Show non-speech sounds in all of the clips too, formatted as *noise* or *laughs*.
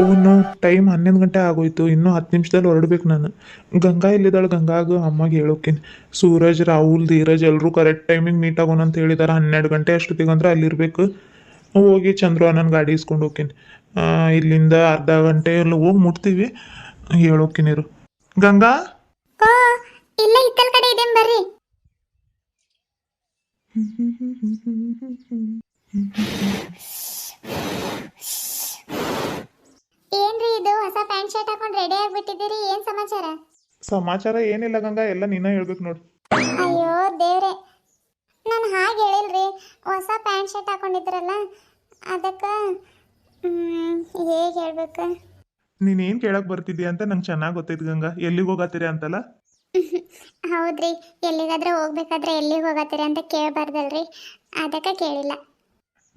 ಅವನು ಟೈಮ್ ಹನ್ನೊಂದು ಗಂಟೆ ಆಗೋಯ್ತು. ಇನ್ನೂ ಹತ್ತು ನಿಮಿಷದಲ್ಲಿ ಹೊರಡ್ಬೇಕು ನಾನು. ಗಂಗಾ ಇಲ್ಲಿದ್ದಾಳೆ ಗಂಗಾಗ ಅಮ್ಮಗೆ ಹೇಳೋಕಿನಿ ಸೂರಜ್, ರಾಹುಲ್, ಧೀರಜ್ ಎಲ್ಲರೂ ಕರೆಕ್ಟ್ ಟೈಮಿಗೆ ಮೀಟ್ ಆಗೋಣ ಅಂತ ಹೇಳಿದಾರೆ. ಹನ್ನೆರಡು ಗಂಟೆ ಅಷ್ಟೊತ್ತಿಗೆ ಅಂದ್ರೆ ಅಲ್ಲಿರ್ಬೇಕು. ಹೋಗಿ ಚಂದ್ರು ನನ್ನ ಗಾಡಿ ಇಸ್ಕೊಂಡು ಹೋಗ್ತೀನಿ. ಇಲ್ಲಿಂದ ಅರ್ಧ ಗಂಟೆ ಎಲ್ಲ ಹೋಗಿ ಮುಟ್ತೀವಿ. ಹೇಳೋಕಿನಿರು ಗಂಗಾ? ಬರ್ರಿ? ಏನ್ರಿ ಇದು? ಹೊಸ ಪ್ಯಾಂಟ್ ಶರ್ಟ್ ಹಾಕೊಂಡು ರೆಡಿ ಆಗ್ಬಿಟ್ಟಿದ್ದೀರಿ. ಏನ್ ಸಮಾಚಾರ? ಸಮಾಚಾರ ಏನಿಲ್ಲ ಗಂಗಾ ಎಲ್ಲ ನಿನ್ನ ಹೇಳ್ಬೇಕು ನೋಡಿ. ಅಯ್ಯೋ ದೇವ್ರೆ. ನಾನು ಹಾಗೆ ಹೇಳಿಲ್ರಿ. ಹೊಸ ಪ್ಯಾಂಟ್ ಶರ್ಟ್ ಹಾಕೊಂಡಿದ್ರಲ್ಲ ಅದಕ್ಕೆ ಹೇಗೆ ಹೇಳ್ಬೇಕು? ಏನ್ ಕೇಳಕ್ ಬರ್ತಿದ್ಯಾ ಅಂತ ನಂಗೆ ಚೆನ್ನಾಗಿ ಗೊತ್ತೈತೆ ಗಂಗಾ. ಎಲ್ಲಿಗೆ ಹೋಗತ್ತೀರಿ ಅಂತಲ್ಲ? ಹೌದ್ರಿ. ಎಲ್ಲಿಗಾದ್ರೆ ಹೋಗ್ಬೇಕಾದ್ರೆ ಎಲ್ಲಿಗೆ ಹೋಗತ್ತೀರಿ ಅಂತ ಕೇಳಬಾರ್ದಲ್ರಿ. ಅದಕ್ಕೆ ಕೇಳಿಲ್ಲ.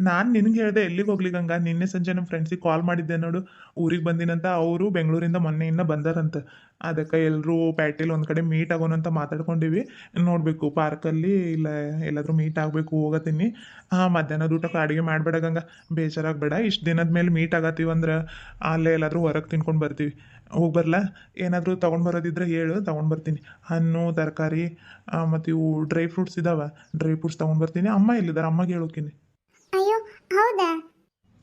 ನಾನು ನಿನ್ಗೆ ಹೇಳ್ದೆ, ಎಲ್ಲಿಗೆ ಹೋಗ್ಲಿ ಗಂಗ? ನಿನ್ನೆ ಸಂಜೆ ನಮ್ಮ ಫ್ರೆಂಡ್ಸಿಗೆ ಕಾಲ್ ಮಾಡಿದ್ದೆ ನೋಡು. ಊರಿಗೆ ಬಂದಿನಂತ ಅವರು ಬೆಂಗಳೂರಿಂದ ಇನ್ನ ಬಂದಾರಂತ. ಅದಕ್ಕೆ ಎಲ್ಲರೂ ಪ್ಯಾಟೇಲ್ ಒಂದು ಕಡೆ ಮೀಟ್ ಆಗೋಣ ಅಂತ ಮಾತಾಡ್ಕೊಂಡಿವಿ. ನೋಡಬೇಕು ಪಾರ್ಕಲ್ಲಿ ಇಲ್ಲ, ಎಲ್ಲಾದರೂ ಮೀಟ್ ಆಗಬೇಕು ಹೋಗತ್ತೀನಿ ಹಾಂ, ಮಧ್ಯಾಹ್ನದ ಊಟಕ್ಕೆ ಅಡುಗೆ ಮಾಡಬೇಡ ಗಂಗ. ಬೇಜಾರಾಗಬೇಡ. ಇಷ್ಟು ದಿನದ ಮೇಲೆ ಮೀಟ್ ಆಗತ್ತೀವಂದ್ರೆ ಅಲ್ಲೇ ಎಲ್ಲಾದರೂ ಹೊರಗೆ ತಿನ್ಕೊಂಡು ಬರ್ತೀವಿ. ಹೋಗಿ ಬರಲಾ? ಏನಾದರೂ ತೊಗೊಂಡು ಬರೋದಿದ್ರೆ ಹೇಳು, ತೊಗೊಂಡು ಬರ್ತೀನಿ. ಹಣ್ಣು, ತರಕಾರಿ ಮತ್ತು ಇವು ಡ್ರೈ ಫ್ರೂಟ್ಸ್ ಇದಾವೆ. ಡ್ರೈ ಫ್ರೂಟ್ಸ್ ತೊಗೊಂಡು ಬರ್ತೀನಿ. ಅಮ್ಮ ಎಲ್ಲಿದ್ದಾರೆ? ಅಮ್ಮಗೆ ಹೇಳೋಕಿನಿ ಹೌದಾ?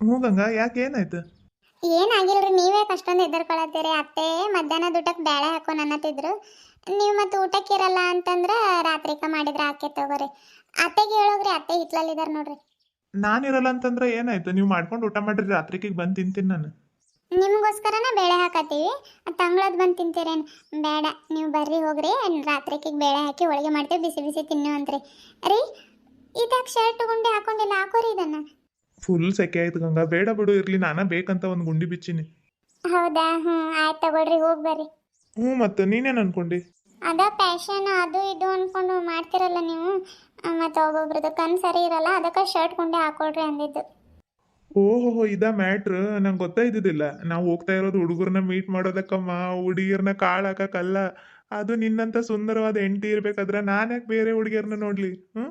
ಹ್ಞೂ ಗಂಗಾ ಯಾಕೆ ಏನಾಯ್ತು? ಏನಾಗಿಲ್ರಿ ನೀವೇ ಅಷ್ಟೊಂದು ಹೆದರ್ಕೊಳತ್ತೀರಿ. ಅತ್ತೆ ಮಧ್ಯಾಹ್ನದ ಊಟಕ್ಕೆ ಬೇಳೆ ಹಾಕೋ ಅನ್ನತ್ತಿದ್ರು ನೀವು ಮತ್ತೆ ಊಟಕ್ಕೆ ಇರಲ್ಲ ಅಂತಂದ್ರೆ ರಾತ್ರಿಕ ಮಾಡಿದ್ರೆ ಆಕೆ ತಗೋರಿ. ಅತ್ತೆಗೆ ಹೇಳೋಗ್ರಿ ಅತ್ತೆ ಹಿತ್ಲಲ್ಲಿದ್ದಾರೆ ನೋಡ್ರಿ. ನಾನು ಇರಲ್ಲ ಅಂತಂದ್ರೆ ಏನಾಯ್ತು? ನೀವು ಮಾಡ್ಕೊಂಡು ಊಟ ಮಾಡ್ರಿ ರಾತ್ರಿಗೆ ಬಂದು ತಿಂತೀನಿ ನಾನು. ನಿಮ್ಗೋಸ್ಕರನೇ ಬೇಳೆ ಹಾಕತ್ತೀವಿ. ತಂಗಳದ್ ಬಂದು ತಿಂತೀರೇನು? ಬೇಡ ನೀವು ಬರ್ರಿ ಹೋಗ್ರಿ. ರಾತ್ರಿಕಿಗೆ ಬೇಳೆ ಹಾಕಿ ಹೋಳಿಗೆ ಮಾಡ್ತೀವಿ ಬಿಸಿ ಬಿಸಿ ತಿನ್ನು ಅಂತ್ರಿ ರೀ ಇದಾಗ ಶರ್ಟ್ ಗುಂಡಿ ಹಾಕೊಂಡಿಲ್ಲ? ಹಾಕೋರಿ ಇದನ್ನ. ಫುಲ್ ಸೆಕೆ ಆಯ್ತು ಗಂಗಾ. ಬೇಡ ಬಿಡು ಇರ್ಲಿ. ನಾನ ಬೇಕಂತ ಒಂದು ಗುಂಡಿ ಬಿಚ್ಚಿನಿ. ಹೌದಾ? ಹ್ಮ್ ಆಯ್ತು ತಗೊಳ್ರಿ ಹೋಗ್ ಬರ್ರಿ. ಹ್ಞೂ ಮತ್ತೆ ನೀನೇನು ಅನ್ಕೊಂಡಿ? ಅದ ಫ್ಯಾಷನ್ ಅದು ಇದು ಅನ್ಕೊಂಡು ಮಾಡ್ತಿರಲ್ಲ ನೀವು. ಮತ್ತು ಒಬ್ಬೊಬ್ರದ್ದು ಕಣ್ ಸರಿ ಇರಲ್ಲ ಅದಕ್ಕೆ ಶರ್ಟ್ ಗುಂಡಿ ಹಾಕೊಳ್ರಿ ಅಂದಿದ್ದು. ಓಹೋ ಇದ ಮ್ಯಾಟ್ರ್ ನಂಗೆ ಗೊತ್ತಾಯ್ತಿದ್ದಿಲ್ಲ ನಾವು ಹೋಗ್ತಾ ಇರೋದು ಹುಡುಗರನ್ನ ಮೀಟ್ ಮಾಡೋದಕ್ಕಮ್ಮ ಹುಡುಗಿಯರ್ನ ಕಾಳು ಹಾಕಕ್ಕಲ್ಲ ಅದು ನಿನ್ನಂತ ಸುಂದರವಾದ ಹೆಂಡತಿ ಇರ್ಬೇಕಾದ್ರೆ ನಾನು ಯಾಕೆ ಬೇರೆ ಹುಡುಗಿಯರ್ನ ನೋಡ್ಲಿ? ಹ್ಞೂ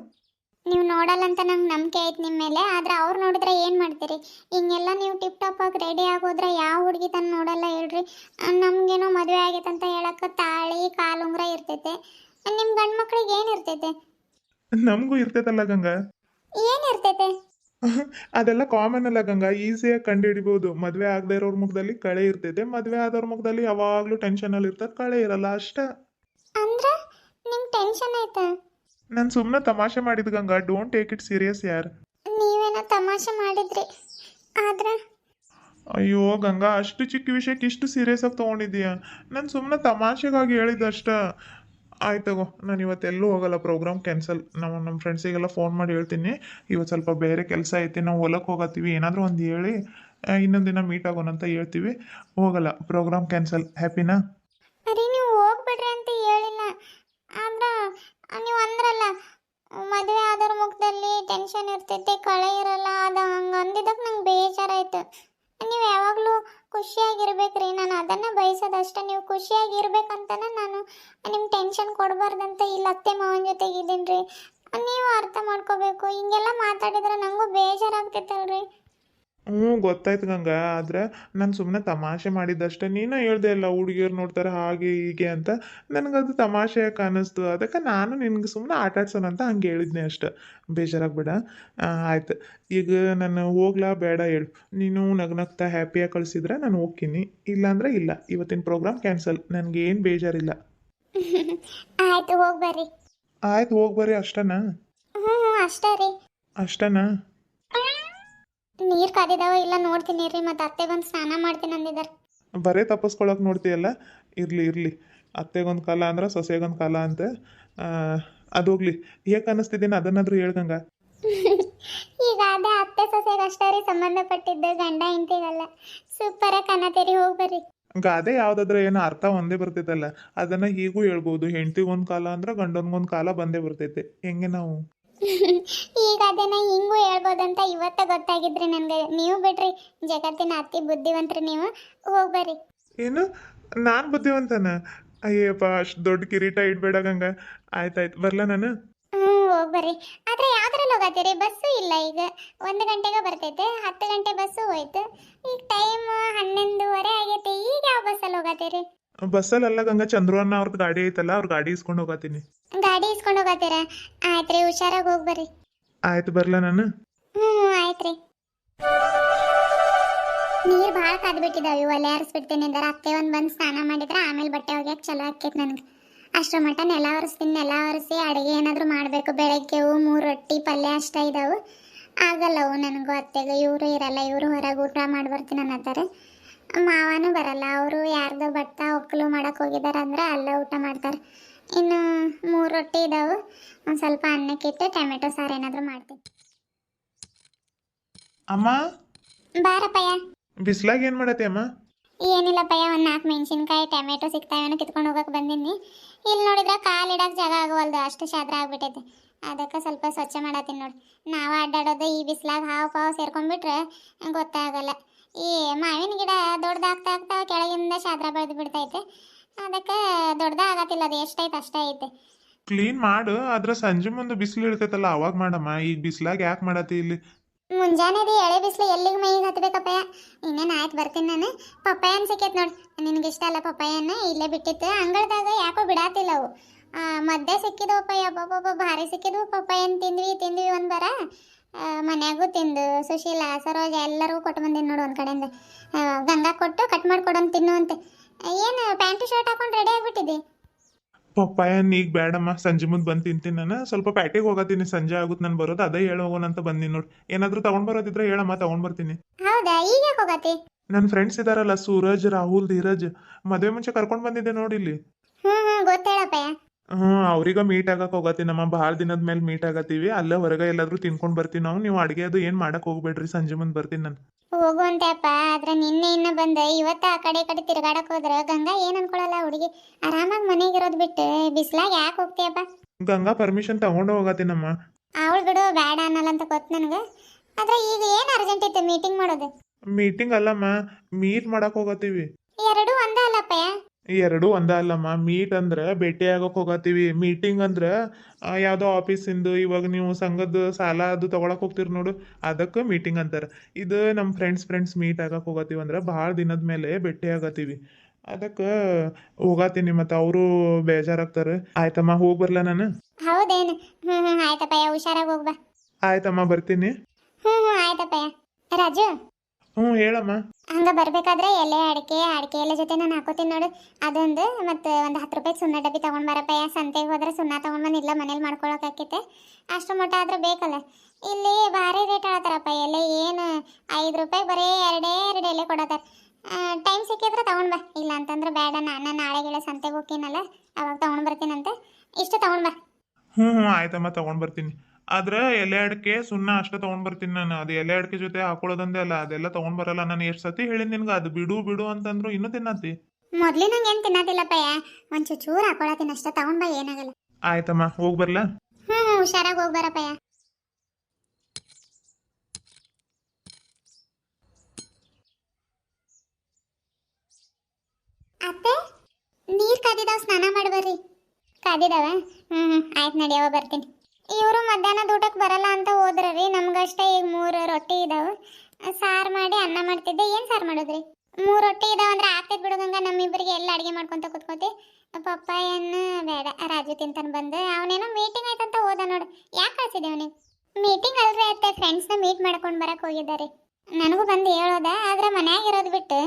ನೀವು ನೋಡಲ್ಲ ಅಂತ ನಂಗೆ ನಂಬಿಕೆ ಐತೆ ನಿಮ್ಮ ಮೇಲೆ ಆದರೆ ಅವ್ರು ನೋಡಿದ್ರೆ ಏನು ಮಾಡ್ತೀರಿ? ಹಿಂಗೆಲ್ಲ ನೀವು ಟಿಪ್ ಟಾಪ್ ಆಗಿ ರೆಡಿ ಆಗೋದ್ರೆ ಯಾವ ಹುಡುಗಿ ತನ್ನ ನೋಡಲ್ಲ ಹೇಳ್ರಿ. ನಮಗೇನೋ ಮದುವೆ ಆಗೈತೆ ಅಂತ ಹೇಳಕ್ಕೆ ತಾಳಿ ಕಾಲುಂಗ್ರ ಇರ್ತೈತೆ. ನಿಮ್ಮ ಗಂಡು ಮಕ್ಳಿಗೆ ಏನು ಇರ್ತೈತೆ? ನಮಗೂ ಇರ್ತೈತಲ್ಲ ಗಂಗಾ. ಏನು ಇರ್ತೈತೆ? *laughs* ಅದೆಲ್ಲ ಕಾಮನ್ ಅಲ್ಲ ಗಂಗಾ ಈಸಿಯಾಗಿ ಕಂಡು ಹಿಡಿಬೋದು ಮದುವೆ ಆಗದೆ ಇರೋರ್ ಮುಖದಲ್ಲಿ ಕಳೆ ಇರ್ತೈತೆ ಮದುವೆ ಆದವ್ರ ಮುಖದಲ್ಲಿ ಯಾವಾಗಲೂ ಟೆನ್ಷನಲ್ಲಿ ಇರ್ತದೆ ಕಳೆ ಇರಲ್ಲ ಅಷ್ಟೇ. ಅಂದ್ರೆ ನಿಮ್ಗೆ ಟೆನ್ಷನ್ ಆಯ್ತಾ? ನಾನು ಸುಮ್ಮನೆ ತಮಾಷೆ ಮಾಡಿದ್ Ganga don't take it serious ಯಾರ್? ನೀವೇನೋ ತಮಾಷೆ ಮಾಡಿದ್ರಿ. ಆದ್ರೆ? ಅಯ್ಯೋ ಗಂಗಾ ಅಷ್ಟು ಚಿಕ್ಕ ವಿಷಯಕ್ಕೆ ಇಷ್ಟು ಸೀರಿಯಸ್ ಆಗಿ ತೊಗೊಂಡಿದ್ದೀಯ? ನಾನು ಸುಮ್ಮನೆ ತಮಾಷೆಗಾಗಿ ಹೇಳಿದ್ದಷ್ಟ ಆಯ್ತಗೋ ನಾನು ಇವತ್ತು ಎಲ್ಲೂ ಹೋಗಲ್ಲ ಪ್ರೋಗ್ರಾಮ್ ಕ್ಯಾನ್ಸಲ್ ನಾವು ನಮ್ಮ ಫ್ರೆಂಡ್ಸಿಗೆಲ್ಲ ಫೋನ್ ಮಾಡಿ ಹೇಳ್ತೀನಿ. ಇವತ್ತು ಸ್ವಲ್ಪ ಬೇರೆ ಕೆಲಸ ಐತಿ ನಾವು ಹೊಲಕ್ಕೆ ಹೋಗತ್ತೀವಿ ಏನಾದರೂ ಒಂದು ಹೇಳಿ ಇನ್ನೊಂದು ದಿನ ಮೀಟ್ ಆಗೋಣ ಅಂತ ಹೇಳ್ತೀವಿ. ಹೋಗಲ್ಲ ಪ್ರೋಗ್ರಾಮ್ ಕ್ಯಾನ್ಸಲ್ ಹ್ಯಾಪಿನಾ ಅರೆ ನೀವು ಹೋಗ್ಬಿಡ್ರಿ ಅಂತ ಹೇಳಿಲ್ಲ ಆದ್ರೆ ನೀವು ಅಂದ್ರಲ್ಲ ಮದುವೆ ಆದವ್ರ ಮುಖದಲ್ಲಿ ಟೆನ್ಷನ್ ಇರ್ತೈತೆ, ಕಳೆ ಇರಲ್ಲ, ಅದು ಹಂಗೆ ಅಂದಿದ್ದಕ್ಕೆ ನಂಗೆ ಬೇಜಾರಾಯ್ತು. ನೀವು ಯಾವಾಗಲೂ ಖುಷಿಯಾಗಿರ್ಬೇಕ್ರಿ, ನಾನು ಅದನ್ನು ಬಯಸೋದಷ್ಟೇ ನೀವು ಖುಷಿಯಾಗಿರ್ಬೇಕಂತನೇ ನಾನು ನಿಮ್ಮ ಟೆನ್ಷನ್ ಕೊಡಬಾರ್ದಂತ ಇಲ್ಲ ಅತ್ತೆ ಮಾವನ ಜೊತೆಗೆ ಇದ್ದೀನಿ ರೀ ನೀವು ಅರ್ಥ ಮಾಡ್ಕೋಬೇಕು, ಹಿಂಗೆಲ್ಲ ಮಾತಾಡಿದ್ರೆ ನನಗೂ ಬೇಜಾರಾಗ್ತೈತಲ್ರಿ. ಹ್ಞೂ ಗೊತ್ತಾಯ್ತು ಗಂಗಾ. ಆದ್ರೆ ನಾನು ಸುಮ್ಮನೆ ತಮಾಷೆ ಮಾಡಿದ್ದಷ್ಟೇ. ನೀನು ಹೇಳ್ದೆ ಇಲ್ಲ ಹುಡುಗಿಯರು ನೋಡ್ತಾರೆ ಹಾಗೆ ಹೀಗೆ ಅಂತ. ನನಗದು ತಮಾಷೆ ಕಾಣಿಸ್ತು. ಅದಕ್ಕೆ ನಾನು ನಿನಗೆ ಸುಮ್ಮನೆ ಆಟ ಆಡ್ಸೋಣ ಅಂತ ಹಂಗೆ ಹೇಳಿದ್ನಿ ಅಷ್ಟೆ. ಬೇಜಾರಾಗ್ಬೇಡ ಆಯ್ತು. ಈಗ ನಾನು ಹೋಗ್ಲಾ? ಬೇಡ ಹೇಳು. ನೀನು ನಗ್ನಗ್ತಾ ಹ್ಯಾಪಿಯಾಗಿ ಕಳಿಸಿದ್ರೆ ನಾನು ಹೋಗ್ತೀನಿ. ಇಲ್ಲಾಂದ್ರೆ ಇಲ್ಲ. ಇವತ್ತಿನ ಪ್ರೋಗ್ರಾಮ್ ಕ್ಯಾನ್ಸಲ್ ನನಗೆ ಏನು ಬೇಜಾರಿಲ್ಲ. *laughs* ಆಯ್ತು ಹೋಗ್ಬರ್ರಿ ಆಯ್ತು ಹೋಗ್ಬರ್ರಿ ಅಷ್ಟನಾ? ಹ್ಞೂ ಅಷ್ಟೇ ರೀ. ಅಷ್ಟನಾ? ನೀರು ಕಾದಿದಾವ ಇಲ್ಲ ನೋಡ್ತೀನಿ ರೀ ಮತ್ತೆ ಅತ್ತೆ ಬಂದು ಸ್ನಾನ ಮಾಡ್ತೀನಿ ಅಂದಿದ್ದಾರೆ ಬರೀ ತಪ್ಪಿಸ್ಕೊಳಕ್ ನೋಡ್ತೀಯಲ್ಲ? ಇರಲಿ ಇರಲಿ. ಅತ್ತೆಗೊಂದು ಕಾಲ ಅಂದ್ರೆ ಸೊಸೆಗೊಂದು ಕಾಲ ಅಂತ. ಅದೋಗ್ಲಿ ಅದು ಹೋಗ್ಲಿ. ಹೇಗೆ ಅನ್ನಿಸ್ತಿದ್ದೀನಿ ಅದನ್ನಾದ್ರೂ ಹೇಳ್ಗಂಗ *laughs* ಈಗ ಅದೇ ಅತ್ತೆ ಸೊಸೆಗೆ ಅಷ್ಟೇ ರೀ ಸಂಬಂಧಪಟ್ಟಿದ್ದು ಗಂಡ ಹೆಂಡತಿಗಲ್ಲ. ಸೂಪರಾಗಿ ಕನ್ನತೀರಿ ಹೋಗಿ ಬರ್ರಿ. ಗಾದೆ ಯಾವುದಾದ್ರೆ ಏನೋ ಅರ್ಥ ಒಂದೇ ಬರ್ತೈತಲ್ಲ ಅದನ್ನ ಹೀಗೂ ಹೇಳ್ಬೋದು. ಹೆಂಡತಿಗೊಂದು ಕಾಲ ಅಂದ್ರೆ ಗಂಡನ್ಗೊಂದು ಕಾಲ ಬಂದೇ ಬರ್ತೈತೆ. ಹೆಂಗೆ ನಾವು? ಈಗ ಅದನ್ನ ಹಿಂಗೂ ಹೇಳ್ಬೋದಂತ ಇವತ್ತ ಗೊತ್ತಾಗಿದ್ರಿ ನನಗೆ ನೀವು ಬಿಡ್ರಿ. ಜಗತ್ತಿನ ಅತಿ ಬುದ್ಧಿವಂತ್ರಿ ನೀವು. ಹೋಗ್ಬರ್ರಿ. ಏನು? ನಾನು ಬುದ್ಧಿವಂತನ? ಅಯ್ಯಪ್ಪ ಅಷ್ಟು ದೊಡ್ಡ ಕಿರೀಟ ಇಡ್ಬೇಡ ಗಂಗ. ಆಯ್ತಾಯ್ತು ಬರ್ಲ ನಾನು? ಹ್ಞೂ ಹೋಗ್ಬರ್ರಿ. ಆದ್ರೆ ಯಾವ್ದ್ರಲ್ಲಿ ಹೋಗತ್ತೀರಿ? ಬಸ್ಸು ಇಲ್ಲ ಈಗ. ಒಂದು ಗಂಟೆಗೆ ಬರ್ತೈತೆ ಹತ್ತು ಗಂಟೆ ಬಸ್ಸು ಹೋಯ್ತು. ಈಗ ಟೈಮ್ ಹನ್ನೊಂದುವರೆ ಆಗೈತೆ. ಈಗ ಯಾವ ಬಸ್ಸಲ್ಲಿ ಹೋಗತ್ತೀರಿ? ಬಸ್ಸಲ್ಲೆಲ್ಲ ಗಂಗಾ ಚಂದ್ರು ಅನ್ನ ಅವ್ರದ್ದು ಗಾಡಿ ಐತಲ್ಲ ಅವ್ರ ಗಾಡಿ ಇಸ್ಕೊಂಡು ಹೋಗತ್ತೀನಿ ಗಾಡಿ ಇಸ್ಕೊಂಡು ಹೋಗತ್ತೀರಾ ಆಯ್ತ್ರಿ ಹುಷಾರಾಗಿ ಹೋಗ್ಬರಿ ಆಯ್ತು ಬರ್ಲ ನಾನು? ಹ್ಞೂ ಆಯ್ತ್ರಿ ನೀರು ಭಾಳ ಕಾದ್ಬಿಟ್ಟಿದಾವೆ ಒಲೆ ಹರಿಸ್ಬಿಡ್ತೀನಿ ಅಂದ್ರೆ. ಅತ್ತೆ ಒಂದು ಬಂದು ಸ್ನಾನ ಮಾಡಿದ್ರೆ ಆಮೇಲೆ ಬಟ್ಟೆ ಒಗ್ಯಕ್ಕೆ ಚಲೋ ಆಕೈತೆ ನನಗೆ. ಅಷ್ಟರ ಮಟ್ಟ ನೆಲ ಒರೆಸ್ತೀನಿ ನೆಲ ಒರೆಸಿ ಅಡುಗೆ ಏನಾದರೂ ಮಾಡಬೇಕು. ಬೆಳಗ್ಗೆವು ಮೂರು ರೊಟ್ಟಿ ಪಲ್ಯ ಅಷ್ಟ ಇದಾವು. ಆಗಲ್ಲವು ನನಗೂ ಅತ್ತೆಗೆ. ಇವರು ಇರಲ್ಲ ಇವರು ಹೊರಗೆ ಊಟ ಮಾಡಿ ಬರ್ತೀನಿ ಅನ್ನತ್ತಾರೆ. ಮಾವನೂ ಬರಲ್ಲ ಅವರು ಯಾರ್ದೋ ಭತ್ತ ಒಕ್ಕಲು ಮಾಡಕ್ಕೆ ಹೋಗಿದ್ದಾರೆ ಅಂದ್ರೆ ಅಲ್ಲೇ ಊಟ ಮಾಡ್ತಾರೆ. ಇನ್ನು ಮೂರು ರೊಟ್ಟಿ ಇದಾವೆ ಒಂದು ಸ್ವಲ್ಪ ಅನ್ನಕ್ಕಿಟ್ಟು ಟೊಮೆಟೊ ಸಾರು ಏನಾದರೂ ಮಾಡ್ತೀನಿ. ಅಮ್ಮ? ಬಾರಪ್ಪಯ್ಯ ಬಿಸ್ಲಾಗ ಏನು ಮಾಡತ್ತೆ ಅಮ್ಮ? ಏನಿಲ್ಲಪ್ಪಯ್ಯ ಒಂದು ನಾಲ್ಕು ಮೆಣಸಿನ್ಕಾಯಿ ಟೊಮೆಟೊ ಸಿಗ್ತಾವೇನೋ ಕಿತ್ಕೊಂಡು ಹೋಗಕ್ಕೆ ಬಂದೀನಿ. ಇಲ್ಲಿ ನೋಡಿದ್ರೆ ಕಾಲು ಇಡಕ್ಕೆ ಜಾಗ ಆಗವಲ್ದು ಅಷ್ಟು ಶಾದ್ರ ಆಗ್ಬಿಟ್ಟೈತೆ. ಅದಕ್ಕೆ ಸ್ವಲ್ಪ ಸ್ವಚ್ಛ ಮಾಡತ್ತೀನಿ ನೋಡಿ. ನಾವು ಅಡ್ಡಾಡೋದು ಈ ಬಿಸಿಲಾಗ ಹಾವು ಪಾವು ಸೇರ್ಕೊಂಡ್ಬಿಟ್ರೆ ಗೊತ್ತಾಗಲ್ಲ. ಈ ಮಾವಿನ ಗಿಡ ದೊಡ್ಡದಾಗ್ತಾ ಆಗ್ತಾ ಕೆಳಗಿಂದ ಶಾದ್ರ ಬೆಳೆದು ಬಿಡ್ತೈತೆ. ಅದಕ್ಕೆ ದೊಡ್ಡದಾಗತ್ತಿಲ್ಲ ಅದು ಎಷ್ಟೈತೆ ಅಷ್ಟೇ ಐತೆ. ಕ್ಲೀನ್ ಮಾಡು ಆದ್ರೆ ಸಂಜೆ ಮುಂದೆ ಬಿಸಿಲು ಇರ್ತೈತಲ್ಲ ಅವಾಗ ಮಾಡಮ್ಮ. ಈಗ ಬಿಸಿಲಾಗ ಯಾಕೆ ಮಾಡತ್ತಿ ಇಲ್ಲಿ? ಮುಂಜಾನೆದು ಎಳೆ ಬಿಸಿಲು ಎಲ್ಲಿಗೆ ಮೈಗೆ ಹತ್ಬೇಕಪ್ಪಯ್ಯ? ಇನ್ನೇನು ಆಯ್ತು ಬರ್ತೀನಿ ನಾನು. ಪಪ್ಪಾಯನ್ ಸಿಕ್ಕೈತೆ ನೋಡಿ. ನಿನಗೆ ಇಷ್ಟ ಅಲ್ಲ ಪಪ್ಪಾಯನ್ನ ಇಲ್ಲೇ ಬಿಟ್ಟಿತ್ತು. ಅಂಗಳದಾಗ ಯಾಕೋ ಬಿಡಾತಿಲ್ಲ ಅವು. ಮದ್ದೆ ಸಿಕ್ಕಿದವಪ್ಪ ಅಬ್ಬಬ್ಬ ಭಾರಿ ಸಿಕ್ಕಿದ್ವು. ಪಪ್ಪಾಯನ್ ತಿಂದ್ವಿ ತಿಂದ್ವಿ ಒಂದು ಬರ. ಮನ್ಯಾಗೂ ತಿಂದು ಸುಶೀಲ ಸರೋಜ ಎಲ್ಲರಿಗೂ ಕೊಟ್ಟು ಬಂದೀನಿ ನೋಡು ಒಂದು ಕಡೆಯಿಂದ. ಗಂಗಾ ಕೊಟ್ಟು ಕಟ್ ಮಾಡ್ಕೊಡೋನ್ ತಿನ್ನು ಅಂತೆ. ಏನು ಪ್ಯಾಂಟು ಶರ್ಟ್ ಹಾಕೊಂಡು ರೆಡಿ ಆಗಿಬಿಟ್ಟಿದೆ ಪಪ್ಪಾಯನ್ ಈಗ ಬೇಡಮ್ಮ ಸಂಜೆ ಮುಂದೆ ಬಂದು ತಿಂತೀನಿ ನಾನು. ಸ್ವಲ್ಪ ಪ್ಯಾಟಿಗೆ ಹೋಗತ್ತೀನಿ ಸಂಜೆ ಆಗುತ್ತೆ ನಾನು ಬರೋದು ಅದೇ ಹೇಳಿ ಹೋಗೋಣ ಅಂತ ಬಂದಿನಿ ನೋಡಿ. ಏನಾದರೂ ತಗೊಂಡ್ ಬರೋದಿದ್ರೆ ಹೇಳಮ್ಮ ತಗೊಂಡ್ ಬರ್ತೀನಿ. ಹೌದಾ ಈಗ ಹೋಗತಿ ನನ್ನ ಫ್ರೆಂಡ್ಸ್ ಇದಾರಲ್ಲ ಸೂರಜ್ ರಾಹುಲ್ ಧೀರಜ್ ಮದುವೆ ಮುಂಚೆ ಕರ್ಕೊಂಡು ಬಂದಿದ್ದೆ ನೋಡಿ ಇಲ್ಲಿ. ಹ್ಞೂ ಹ್ಞೂ ಗೊತ್ತೇಳಪ್ಪಯ್ಯ. ಹ್ಞೂ ಅವ್ರಿಗ ಮೀಟ್ ಆಗಕ್ಕೆ ಹೋಗತ್ತೀನಮ್ಮ ಭಾಳ ದಿನದ ಮೇಲೆ ಮೀಟ್ ಆಗತ್ತೀವಿ. ಅಲ್ಲೇ ಹೊರಗೆ ಎಲ್ಲಾದ್ರೂ ತಿನ್ಕೊಂಡ್ ಬರ್ತೀವಿ ನಾವು. ನೀವು ಅಡುಗೆ ಅದು ಏನು ಮಾಡಕ್ಕೆ ಹೋಗ್ಬೇಡ್ರಿ. ಸಂಜೆ ಮುಂದ್ ಬರ್ತೀನಿ ನಾನು. ಹೋಗುವಂತಪ್ಪ ಆದ್ರೆ ನಿನ್ನೆ ಇನ್ನ ಬಂದ. ಇವತ್ತ ಆ ಕಡೆ ಈ ಕಡೆ ತಿರ್ಗಾಡಕ್ ಹೋದ್ರ ಗಂಗಾ ಏನ್ ಅನ್ಕೊಳಲ್ಲ ಹುಡುಗಿ. ಆರಾಮಾಗಿ ಮನೆಗೆ ಇರೋದ್ ಬಿಟ್ಟು ಬಿಸ್ಲಾಗ ಯಾಕೆ ಹೋಗ್ತೀಯಪ್ಪ? ಗಂಗಾ ಪರ್ಮಿಷನ್ ತಗೊಂಡು ಹೋಗತ್ತೀನಮ್ಮ ಅವಳು ಬಿಡು ಬೇಡ ಅನ್ನಲ್ಲ ಅಂತ ಗೊತ್ತು ನನಗೆ. ಆದ್ರೆ ಈಗ ಏನ್ ಅರ್ಜೆಂಟ್ ಇತ್ತು ಮೀಟಿಂಗ್ ಮಾಡೋದು? ಮೀಟಿಂಗ್ ಅಲ್ಲಮ್ಮ ಮೀಟ್ ಮಾಡಕ್ಕೆ ಹೋಗತ್ತೀವಿ. ಎರಡು ಒಂದ ಅಲ್ಲಪ್ಪಯ್ಯ. ಎರಡೂ ಒಂದ ಅಲ್ಲಮ್ಮ. ಮೀಟ್ ಅಂದ್ರೆ ಭೇಟಿ ಆಗಕ್ಕೆ ಹೋಗತ್ತೀವಿ. ಮೀಟಿಂಗ್ ಅಂದ್ರೆ ಯಾವ್ದೋ ಆಫೀಸಿಂದು ಇವಾಗ ನೀವು ಸಂಘದ ಸಾಲ ಅದು ತಗೊಳಕ್ ಹೋಗ್ತೀರಿ ನೋಡು. ಅದಕ್ಕೆ ಮೀಟಿಂಗ್ ಅಂತಾರೆ. ಇದು ನಮ್ಮ ಫ್ರೆಂಡ್ಸ್ ಫ್ರೆಂಡ್ಸ್ ಮೀಟ್ ಆಗಕ್ಕೆ ಹೋಗತ್ತೀವಿ ಅಂದ್ರೆ ಭಾಳ ದಿನದ ಮೇಲೆ ಭೇಟಿ ಆಗತ್ತೀವಿ. ಅದಕ್ಕೆ ಹೋಗತ್ತೀನಿ ಮತ್ತು ಅವರು ಬೇಜಾರಾಗ್ತಾರೆ ಆಯ್ತಮ್ಮ ಹೋಗಿ ಬರ್ಲಾ ನಾನು? ಹೌದೇನು? ಆಯ್ತಪ್ಪಯ್ಯ ಹುಷಾರಾಗಿ ಹೋಗ್ಬಾ ಆಯ್ತಮ್ಮ ಬರ್ತೀನಿ. ರಾಜು? ಹ್ಞೂ ಹೇಳಮ್ಮ. ಹಂಗ ಬರ್ಬೇಕಾದ್ರೆ ಎಲೆ ಅಡಿಕೆ ಅಡಿಕೆ ಎಲೆ ಜೊತೆ ನಾನು ಹಾಕೋತೀನಿ ನೋಡು. ಅದೊಂದು ಮತ್ತೆ ಒಂದು ಹತ್ತು ರೂಪಾಯಿ ಸುಣ್ಣ ಡಬ್ಬಿ ತಗೊಂಡ್ ಬರಪ್ಪಯ್ಯ ಸಂತೆಗೆ ಹೋದ್ರೆ ಸುಣ್ಣ ತಗೊಂಡ್ ಬಂದು ಇಲ್ಲ ಮನೇಲಿ ಮಾಡ್ಕೊಳಕ್ ಆಕೈತೆ. ಅಷ್ಟು ಮಟ್ಟ ಆದ್ರೆ ಬೇಕಲ್ಲ. ಇಲ್ಲಿ ಭಾರಿ ರೇಟ್ ಹೇಳ್ತಾರಪ್ಪ ಎಲೆ ಏನು ಐದು ರೂಪಾಯಿ ಬರೀ ಎರಡೇ ಎರಡು ಎಲೆ ಕೊಡತ್ತಾರ ಟೈಮ್ ಸಿಕ್ಕಿದ್ರೆ ತಗೊಂಡ್ ಬಾ. ಇಲ್ಲ ಅಂತಂದ್ರೆ ಬೇಡ ನಾನು ನಾಳೆ ಗಿಳೆ ಸಂತೆಗೆ ಹೋಗ್ತೀನಲ್ಲ ಅವಾಗ ತಗೊಂಡ್ ಬರ್ತೀನಂತೆ. ಇಷ್ಟು ತಗೊಂಡ್ ಬಾ. ಹ್ಞೂ ಹ್ಞೂ ಆಯ್ತಮ್ಮ ತಗೊಂಡ್ ಬರ್ತೀನಿ. ಆದ್ರೆ ಎಲೆ ಅಡಿಕೆ ಸುಣ್ಣ ಅಷ್ಟೇ ತಗೊಂಡ್ ಬರ್ತೀನಿ ನಾನು. ಅದು ಎಲೆ ಅಡಿಕೆ ಜೊತೆ ಹಾಕೊಳ್ಳೋದಂದೇ ಅಲ್ಲ ಅದೆಲ್ಲ ತಗೊಂಡ್ ಬರಲ್ಲ ನಾನು. ಎಷ್ಟು ಸತಿ ಹೇಳಿದ್ ನಿನ್ಗ ಅದು ಬಿಡು ಬಿಡು ಅಂತಂದ್ರು ಇನ್ನೂ ತಿನ್ನತಿ ಮೊದ್ಲಿನಂಗೆ ಏನು ತಿನ್ನೋದಿಲ್ಲಪ್ಪಯ್ಯ ಒಂದ್ ಚೂರು ಹಾಕೊಳತ್ತೀನಿ ಅಷ್ಟೇ ತಗೊಂಡ್ ಬಾ ಏನಾಗಲ್ಲ. ಆಯ್ತಮ್ಮ ಹೋಗ್ ಬರ್ಲಾ? ಹ್ಞೂ ಹುಷಾರಾಗ್ ಹುಷಾರಾಗಿ ಹೋಗಿ ಬರಪ್ಪಯ್ಯ ಅತ್ತೆ ನೀರ್ ಕಾದಿದಾವ ಸ್ನಾನ ಮಾಡಿ ಬರ್ರಿ. ಕಾದಿದಾವ ಹ್ಮ್ ಹ್ಮ್ ಆಯ್ತು ನಡಿಯವ ಬರ್ತೀನಿ. ಇವರು ಮಧ್ಯಾಹ್ನದ ಊಟಕ್ಕೆ ಬರಲ್ಲ ಅಂತ ಹೋದ್ರಿ ನಮ್ಗಷ್ಟೇ ಈಗ ಮೂರು ರೊಟ್ಟಿ ಇದಾವೆ. ಸಾರು ಮಾಡಿ ಅನ್ನ ಮಾಡ್ತಿದ್ದೆ. ಏನು ಸಾರು ಮಾಡೋದ್ರಿ? ಮೂರು ರೊಟ್ಟಿ ಇದಾವೆ ಅಂದ್ರೆ ಆಗ್ತೈತೆ ಬಿಡೋದಂಗ ನಮ್ಮಿಬ್ಬರಿಗೆ ಎಲ್ಲ ಅಡುಗೆ ಮಾಡ್ಕೊಂತ ಪಪ್ಪ ಏನು ಬೇಡ. ರಾಜು ತಿಂತಾನೆ ಬಂದು. ಅವನೇನೋ ಮೀಟಿಂಗ್ ಆಯ್ತಂತ ಹೋದ ನೋಡು. ಯಾಕೆ ಕಳ್ಸಿದೆ ಅವನಿಗೆ? ಮೀಟಿಂಗ್ ಅಲ್ರಿ ಅತ್ತೆ. ಫ್ರೆಂಡ್ಸ್ನ ಮೀಟ್ ಮಾಡ್ಕೊಂಡು ಬರಕ್ಕೆ ಹೋಗಿದ್ದಾರೆ ನನಗೂ ಬಂದು ಹೇಳೋದ. ಆದ್ರೆ ಮನ್ಯಾಗ ಇರೋದು ಬಿಟ್ಟು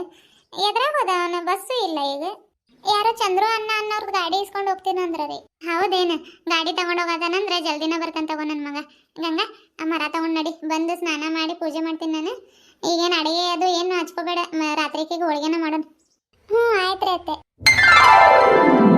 ಎದ್ರಾಗ ಹೋದ ಅವನು? ಬಸ್ಸು ಇಲ್ಲ ಈಗ. ಯಾರೋ ಚಂದ್ರು ಅನ್ನ ಅನ್ನೋರ್ದು ಗಾಡಿ ಇಸ್ಕೊಂಡು ಹೋಗ್ತೀನಿ ಅಂದ್ರ ರೀ. ಹೌದೇನು? ಗಾಡಿ ತಗೊಂಡು ಹೋಗೋದನಂದ್ರೆ ಜಲ್ದಿನ ಬರ್ತಾನೆ ತಗೋ ನನ್ನ ಮಗ. ಗಂಗಾ, ಆ ಮರ ತಗೊಂಡು ನಡಿ. ಬಂದು ಸ್ನಾನ ಮಾಡಿ ಪೂಜೆ ಮಾಡ್ತೀನಿ ನಾನು. ಈಗೇನು ಅಡಿಗೆ ಅದು ಏನು ಹಚ್ಕೋಬೇಡ. ರಾತ್ರಿಗೆ ಹೋಳಿಗೆನ ಮಾಡೋಣ. ಹ್ಞೂ ಆಯ್ತು ರೀ ಅತ್ತೆ.